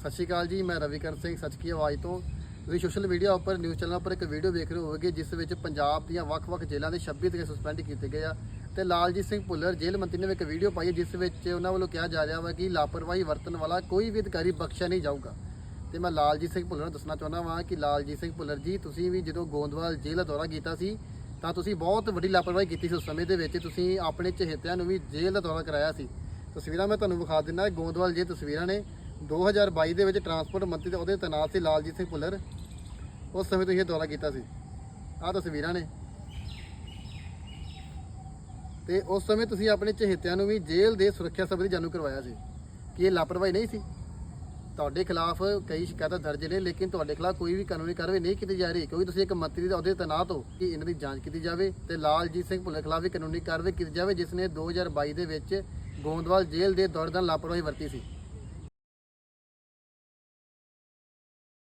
ਸਤਿ ਸ਼੍ਰੀ ਅਕਾਲ ਜੀ, ਮੈਂ ਰਵੀਕਰਨ ਸਿੰਘ ਸੱਚ ਕੀ ਆਵਾਜ਼ ਤੋਂ। ਤੁਸੀਂ ਸੋਸ਼ਲ ਮੀਡੀਆ ਉੱਪਰ ਨਿਊਜ਼ ਚੈਨਲ ਉੱਪਰ ਇੱਕ ਵੀਡੀਓ ਵੇਖ ਰਹੇ ਹੋਵੋਗੇ, ਜਿਸ ਵਿੱਚ ਪੰਜਾਬ ਦੀਆਂ ਵੱਖ-ਵੱਖ ਜੇਲ੍ਹਾਂ ਦੇ 26 ਤਰੀਕੇ ਸਸਪੈਂਡ ਕੀਤੇ ਗਏ ਆ। ਤੇ ਲਾਲਜੀਤ ਸਿੰਘ ਭੁੱਲਰ, ਜੇਲ੍ਹ ਮੰਤਰੀ ਨੇ ਇੱਕ ਵੀਡੀਓ ਪਾਈ ਜਿਸ ਵਿੱਚ ਉਹਨਾਂ ਵੱਲੋਂ ਕਿਹਾ ਜਾ ਰਿਹਾ ਵਾ ਕਿ ਲਾਪਰਵਾਹੀ ਵਰਤਣ ਵਾਲਾ ਕੋਈ ਵੀ ਅਧਿਕਾਰੀ ਬਖਸ਼ਿਆ ਨਹੀਂ ਜਾਊਗਾ। ਤੇ ਮੈਂ ਲਾਲਜੀਤ ਸਿੰਘ ਭੁੱਲਰ ਨੂੰ ਦੱਸਣਾ ਚਾਹੁੰਦਾ ਵਾਂ ਕਿ ਲਾਲਜੀਤ ਸਿੰਘ ਭੁੱਲਰ ਜੀ, ਤੁਸੀਂ ਵੀ ਜਦੋਂ ਗੋਂਦਵਾਲ ਜੇਲ੍ਹ ਦਾ ਦੌਰਾ ਕੀਤਾ ਸੀ, ਤਾਂ ਤੁਸੀਂ ਬਹੁਤ ਵੱਡੀ ਲਾਪਰਵਾਹੀ ਕੀਤੀ ਸੀ ਉਸ ਸਮੇਂ ਦੇ ਵਿੱਚ। ਤੁਸੀਂ ਆਪਣੇ ਚਹੇਤਿਆਂ ਨੂੰ ਵੀ ਜੇਲ੍ਹ ਦਾ ਦੌਰਾ ਕਰਾਇਆ ਸੀ। ਤਸਵੀਰਾਂ ਮੈਂ ਤੁਹਾਨੂੰ ਵਿਖਾ ਦਿੰਦਾ, ਗੋਂਦਵਾਲ ਜੇ ਤਸਵੀਰਾਂ ਨੇ। 2022 ਦੇ ਵਿੱਚ ਟਰਾਂਸਪੋਰਟ ਮੰਤਰੀ ਦੇ ਉਹਦੇ ਤੈਨਾਤ ਸੀ ਲਾਲਜੀਤ ਸਿੰਘ ਭੁੱਲਰ। ਉਸ ਸਮੇਂ ਤੁਸੀਂ ਇਹ ਦੌਰਾ ਕੀਤਾ ਸੀ। ਆਹ ਤਸਵੀਰਾਂ ਨੇ। ਤੇ ਉਸ ਸਮੇਂ ਤੁਸੀਂ ਆਪਣੇ ਚਹੇਤਿਆਂ ਨੂੰ ਵੀ ਜੇਲ੍ਹ ਦੇ ਸੁਰੱਖਿਆ ਸੰਬੰਧੀ ਜਾਣੂ ਕਰਵਾਇਆ ਸੀ ਕਿ ਇਹ ਲਾਪਰਵਾਹੀ ਨਹੀਂ ਸੀ। ਤੁਹਾਡੇ ਖਿਲਾਫ ਕਈ ਸ਼ਿਕਾਇਤਾਂ ਦਰਜ ਨੇ, ਲੇਕਿਨ ਤੁਹਾਡੇ ਖਿਲਾਫ ਕੋਈ ਵੀ ਕਾਨੂੰਨੀ ਕਾਰਵਾਈ ਨਹੀਂ ਕੀਤੀ ਜਾ ਰਹੀ, ਕਿਉਂਕਿ ਤੁਸੀਂ ਇੱਕ ਮੰਤਰੀ ਦੇ ਅਹੁਦੇ ਤੇ ਤੈਨਾਤ ਹੋ ਕਿ ਇਹਨਾਂ ਦੀ ਜਾਂਚ ਕੀਤੀ ਜਾਵੇ ਤੇ ਲਾਲਜੀਤ ਸਿੰਘ ਭੁੱਲਰ ਖਿਲਾਫ ਵੀ ਕਾਨੂੰਨੀ ਕਾਰਵਾਈ ਕੀਤੀ ਜਾਵੇ, ਜਿਸ ਨੇ 2022 ਦੇ ਵਿੱਚ ਗੋਂਦਵਾਲ ਜੇਲ੍ਹ ਦੇ ਦੌਰੇ ਦੌਰਾਨ ਲਾਪਰਵਾਹੀ ਵਰਤੀ ਸੀ।